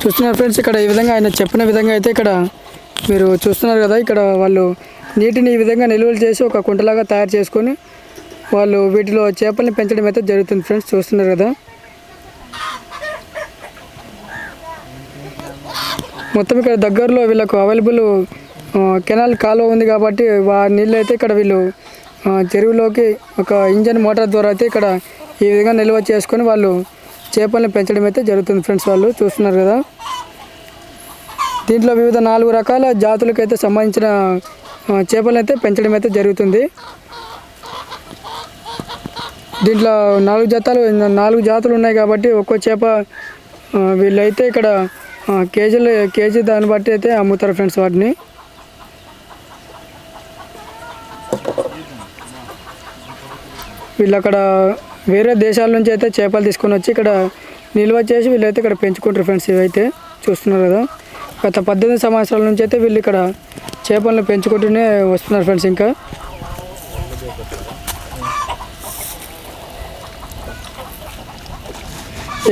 చూస్తున్నారు ఫ్రెండ్స్ ఇక్కడ ఈ విధంగా ఆయన చెప్పిన విధంగా అయితే ఇక్కడ మీరు చూస్తున్నారు కదా ఇక్కడ వాళ్ళు నీటిని ఈ విధంగా నిల్వలు చేసి ఒక కుంటలాగా తయారు చేసుకొని వాళ్ళు వీటిలో చేపల్ని పెంచడం అయితే జరుగుతుంది ఫ్రెండ్స్ చూస్తున్నారు కదా. మొత్తం ఇక్కడ దగ్గరలో వీళ్ళకు అవైలబుల్ కెనాల్ కాలువ ఉంది కాబట్టి ఆ నీళ్ళు అయితే ఇక్కడ వీళ్ళు చెరువులోకి ఒక ఇంజన్ మోటార్ ద్వారా అయితే ఇక్కడ ఈ విధంగా నిల్వ చేసుకొని వాళ్ళు చేపల్ని పెంచడం అయితే జరుగుతుంది ఫ్రెండ్స్ వాళ్ళు చూస్తున్నారు కదా. దీంట్లో వివిధ నాలుగు రకాల జాతులకు అయితే సంబంధించిన చేపలను అయితే పెంచడం అయితే జరుగుతుంది. దీంట్లో నాలుగు జాతాలు నాలుగు జాతులు ఉన్నాయి కాబట్టి ఒక్కో చేప వీళ్ళైతే ఇక్కడ కేజీలు కేజీ దాన్ని బట్టి అయితే అమ్ముతారు ఫ్రెండ్స్ వాటిని. వీళ్ళు అక్కడ వేరే దేశాల నుంచి అయితే చేపలు తీసుకొని వచ్చి ఇక్కడ నిల్వ చేసి వీళ్ళైతే ఇక్కడ పెంచుకుంటారు ఫ్రెండ్స్. ఇవైతే చూస్తున్నారు కదా. గత పద్దెనిమిది సంవత్సరాల నుంచి అయితే వీళ్ళు ఇక్కడ చేపలను పెంచుకుంటూనే వస్తున్నారు ఫ్రెండ్స్ ఇంకా.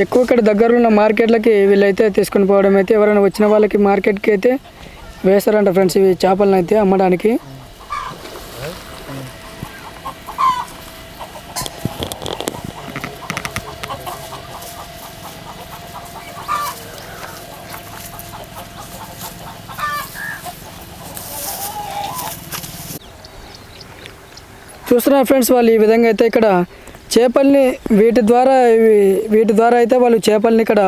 ఎక్కువ ఇక్కడ దగ్గరలో ఉన్న మార్కెట్లకి వీళ్ళైతే తీసుకొని పోవడం అయితే ఎవరైనా వచ్చిన వాళ్ళకి మార్కెట్కి అయితే వేస్తారంట ఫ్రెండ్స్ ఇవి చేపలను అయితే అమ్మడానికి. చూస్తున్నారు ఫ్రెండ్స్ వాళ్ళు ఈ విధంగా అయితే ఇక్కడ చేపల్ని వీటి ద్వారా వీటి ద్వారా అయితే వాళ్ళు చేపల్ని ఇక్కడ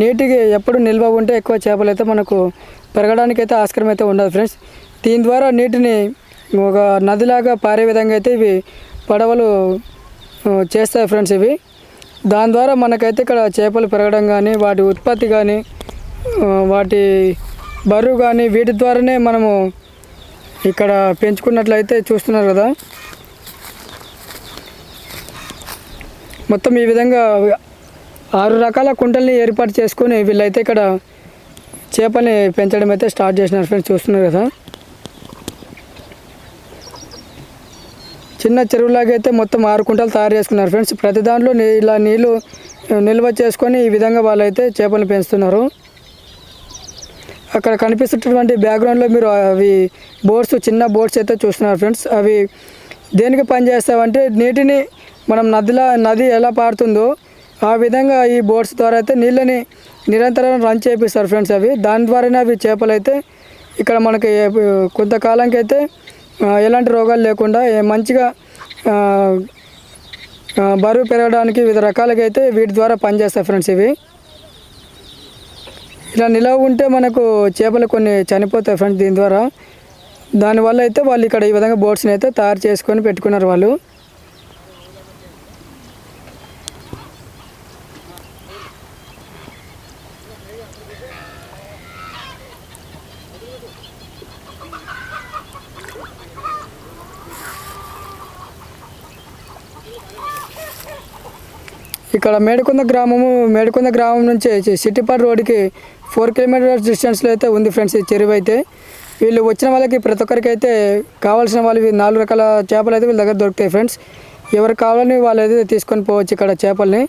నీటికి ఎప్పుడు నిల్వ ఉంటే ఎక్కువ చేపలు అయితే మనకు పెరగడానికి అయితే ఆస్కారం అయితే ఉండదు ఫ్రెండ్స్. దీని ద్వారా నీటిని ఒక నదిలాగా పారే విధంగా అయితే ఇవి పడవలు చేస్తాయి ఫ్రెండ్స్ ఇవి. దాని ద్వారా మనకైతే ఇక్కడ చేపలు పెరగడం కానీ వాటి ఉత్పత్తి కానీ వాటి బరువు కానీ వీటి ద్వారానే మనము ఇక్కడ పెంచుకున్నట్లయితే చూస్తున్నారు కదా. మొత్తం ఈ విధంగా ఆరు రకాల కుంటల్ని ఏర్పాటు చేసుకొని వీళ్ళైతే ఇక్కడ చేపల్ని పెంచడం అయితే స్టార్ట్ చేసినారు ఫ్రెండ్స్ చూస్తున్నారు కదా. చిన్న చెరువులాగా అయితే మొత్తం ఆరు కుంటలు తయారు చేసుకున్నారు ఫ్రెండ్స్. ప్రతి దాంట్లో ఇలా నీళ్ళు నిల్వ చేసుకొని ఈ విధంగా వాళ్ళైతే చేపలు పెంచుతున్నారు. అక్కడ కనిపిస్తున్నటువంటి బ్యాక్గ్రౌండ్లో మీరు అవి బోట్స్ చిన్న బోట్స్ అయితే చూస్తున్నారు ఫ్రెండ్స్ అవి దేనికి పనిచేస్తావంటే నీటిని మనం నదిలా నది ఎలా పారుతుందో ఆ విధంగా ఈ బోట్స్ ద్వారా అయితే నీళ్ళని నిరంతరం రన్ చేపిస్తారు ఫ్రెండ్స్ అవి. దాని ద్వారానే అవి చేపలు అయితే ఇక్కడ మనకి ఏ- అయితే ఎలాంటి రోగాలు లేకుండా మంచిగా బరువు పెరగడానికి వివిధ రకాలుగా అయితే వీటి ద్వారా పనిచేస్తాయి ఫ్రెండ్స్ ఇవి. ఇలా నిలవ ఉంటే మనకు చేపలు కొన్ని చనిపోతాయి ఫ్రెండ్స్ దీని ద్వారా. దానివల్ల అయితే వాళ్ళు ఇక్కడ ఈ విధంగా బోట్స్ని అయితే తయారు చేసుకొని పెట్టుకున్నారు వాళ్ళు. ఇక్కడ మేడుకొంద గ్రామము మేడుకొంద గ్రామం నుంచి సిటీపాడు రోడ్డుకి ఫోర్ కిలోమీటర్స్ డిస్టెన్స్లో అయితే ఉంది ఫ్రెండ్స్ ఈ చెరువు అయితే. వీళ్ళు వచ్చిన వాళ్ళకి ప్రతి ఒక్కరికి అయితే కావాల్సిన వాళ్ళు నాలుగు రకాల చేపలు అయితే వీళ్ళ దగ్గర దొరుకుతాయి ఫ్రెండ్స్. ఎవరు కావాలని వాళ్ళు అయితే తీసుకొని పోవచ్చు ఇక్కడ చేపల్ని.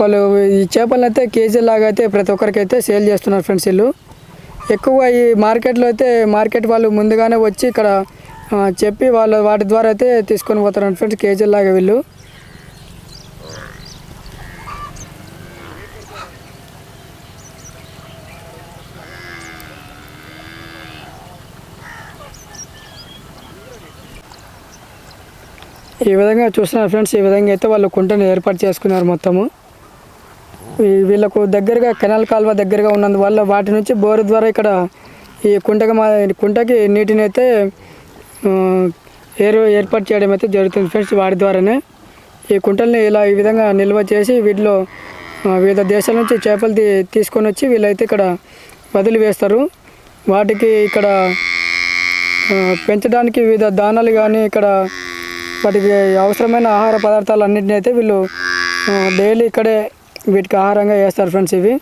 వాళ్ళు ఈ చేపలను అయితే కేజీ లాగా అయితే ప్రతి ఒక్కరికి అయితే సేల్ చేస్తున్నారు ఫ్రెండ్స్ వీళ్ళు. ఎక్కువ ఈ మార్కెట్లో అయితే మార్కెట్ వాళ్ళు ముందుగానే వచ్చి ఇక్కడ చెప్పి వాళ్ళ వాటి ద్వారా అయితే తీసుకొని పోతారు ఫ్రెండ్స్ కేజీ లాగా వీళ్ళు. ఈ విధంగా చూస్తున్నారు ఫ్రెండ్స్ ఈ విధంగా అయితే వాళ్ళు కుంటను ఏర్పాటు చేసుకున్నారు మొత్తము. వీళ్ళకు దగ్గరగా కెనాల్ కాలువ దగ్గరగా ఉన్నందువల్ల వాటి నుంచి బోరు ద్వారా ఇక్కడ ఈ కుంటకి మా కుంటకి నీటిని అయితే ఏరు ఏర్పాటు చేయడం అయితే జరుగుతుంది ఫ్రెండ్స్ వాటి ద్వారానే. ఈ కుంటల్ని ఇలా ఈ విధంగా నిల్వ చేసి వీటిలో వివిధ దేశాల నుంచి చేపలు తీ- తీసుకొని వచ్చి వీళ్ళైతే ఇక్కడ వదిలి వేస్తారు. వాటికి ఇక్కడ పెంచడానికి వివిధ దానాలు కానీ ఇక్కడ వాటికి అవసరమైన ఆహార పదార్థాలు అన్నింటినీ అయితే వీళ్ళు డైలీ ఇక్కడే వీటికి ఆహారంగా వేస్తారు ఫ్రెండ్స్ ఇవి.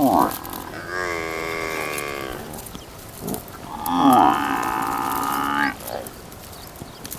Oh.